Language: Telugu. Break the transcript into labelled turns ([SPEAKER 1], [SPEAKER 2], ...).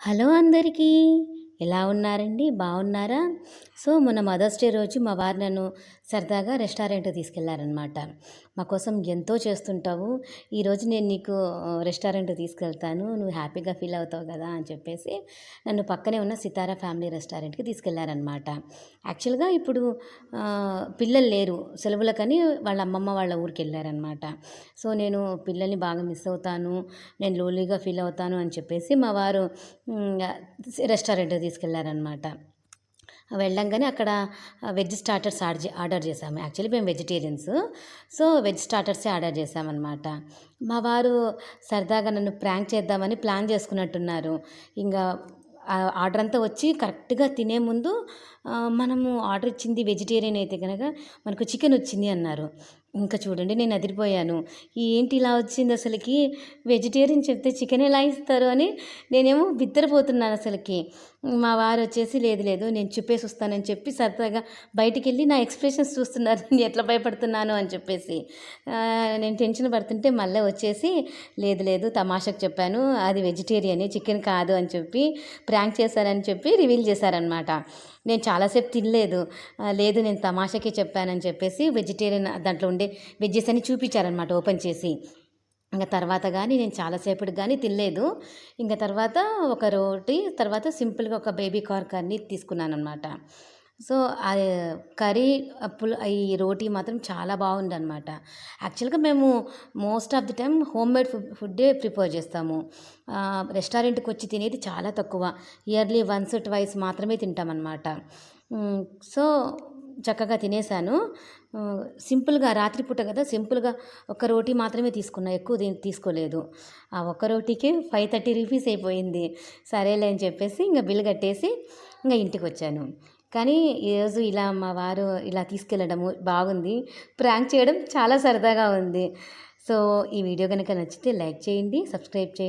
[SPEAKER 1] హలో అందరికీ. ఎలా ఉన్నారండి? బాగున్నారా? సో మొన్న మదర్స్ డే రోజు మా వారు నన్ను సరదాగా రెస్టారెంట్కి తీసుకెళ్ళారనమాట మా కోసం ఎంతో చేస్తుంటావు. ఈరోజు నేను నీకు రెస్టారెంట్కి తీసుకెళ్తాను. నువ్వు హ్యాపీగా ఫీల్ అవుతావు కదా అని చెప్పేసి నన్ను పక్కనే ఉన్న సితారా ఫ్యామిలీ రెస్టారెంట్కి తీసుకెళ్ళారనమాట యాక్చువల్గా ఇప్పుడు పిల్లలు లేరు. సెలవులకని వాళ్ళ అమ్మమ్మ వాళ్ళ ఊరికి వెళ్ళారనమాట సో నేను పిల్లల్ని బాగా మిస్ అవుతాను. నేను లోలీగా ఫీల్ అవుతాను అని చెప్పేసి మా వారు రెస్టారెంట్ రెస్టారెంట్కి తీసుకెళ్ళారనమాట వెళ్ళంగానే అక్కడ వెజ్ స్టార్టర్స్ ఆర్డర్ ఆర్డర్ చేసాము యాక్చువల్లీ మేము వెజిటేరియన్స్. సో వెజ్ స్టార్టర్సే ఆర్డర్ చేసామన్నమాట మా వారు సరదాగా నన్ను ప్రాంక్ చేద్దామని ప్లాన్ చేసుకున్నట్టున్నారు. ఇంకా ఆర్డర్ అంతా వచ్చి కరెక్ట్గా తినే ముందు మనము ఆర్డర్ ఇచ్చింది వెజిటేరియన్ అయితే కనుక మనకు చికెన్ వచ్చింది అన్నారు. ఇంకా చూడండి నేను అదిరిపోయాను. ఏంటి ఇలా వచ్చింది అసలుకి? వెజిటేరియన్ చెప్తే చికెన్ ఎలా ఇస్తారు అని నేనేమో బిత్తరపోతున్నాను అసలుకి. మా వారు వచ్చేసి లేదు లేదు నేను చెప్పేసి వస్తానని చెప్పి సరదాగా బయటికి వెళ్ళి నా ఎక్స్ప్రెషన్స్ చూస్తున్నారు. నేను ఎట్లా భయపడుతున్నాను అని చెప్పేసి. నేను టెన్షన్ పడుతుంటే మళ్ళీ వచ్చేసి లేదు లేదు తమాషకు చెప్పాను. అది వెజిటేరియన్ చికెన్ కాదు అని చెప్పి ప్రాంక్ చేశారని చెప్పి రివీల్ చేశారనమాట నేను చాలాసేపు తినలేదు. లేదు నేను తమాషకే చెప్పానని చెప్పేసి వెజిటేరియన్ దాంట్లో ఉండే వెజ్జెస్ అని చూపించారనమాట ఓపెన్ చేసి. ఇంకా తర్వాత కానీ నేను చాలాసేపటికి కానీ తినలేదు. ఇంకా తర్వాత ఒక రోటీ తర్వాత సింపుల్గా ఒక బేబీ కార్క్ అన్ని తీసుకున్నాను అనమాట సో ఆ కర్రీ పుల్ ఈ రోటీ మాత్రం చాలా బాగుంది అనమాట యాక్చువల్గా మేము most of the time home made food ఫుడ్డే ప్రిపేర్ చేస్తాము. రెస్టారెంట్కి వచ్చి తినేది చాలా తక్కువ. ఇయర్లీ వన్స్ ట్వైస్ మాత్రమే తింటామన్నమాట. సో చక్కగా తినేసాను. సింపుల్గా రాత్రిపూట కదా సింపుల్గా ఒక్క రోటీ మాత్రమే తీసుకున్నా ఎక్కువ తీసుకోలేదు. ఆ ఒక్క రోటీకి ఫైవ్ థర్టీ రూపీస్ అయిపోయింది. సరేలే అని చెప్పేసి ఇంకా బిల్ కట్టేసి ఇంకా ఇంటికి వచ్చాను కానీ ఈరోజు ఇలా మా వారు ఇలా తీసుకెళ్ళడము బాగుంది. ప్రాంక్ చేయడం చాలా సరదాగా ఉంది. సో ఈ వీడియో కనుక నచ్చితే లైక్ చేయండి సబ్స్క్రైబ్ చేయండి.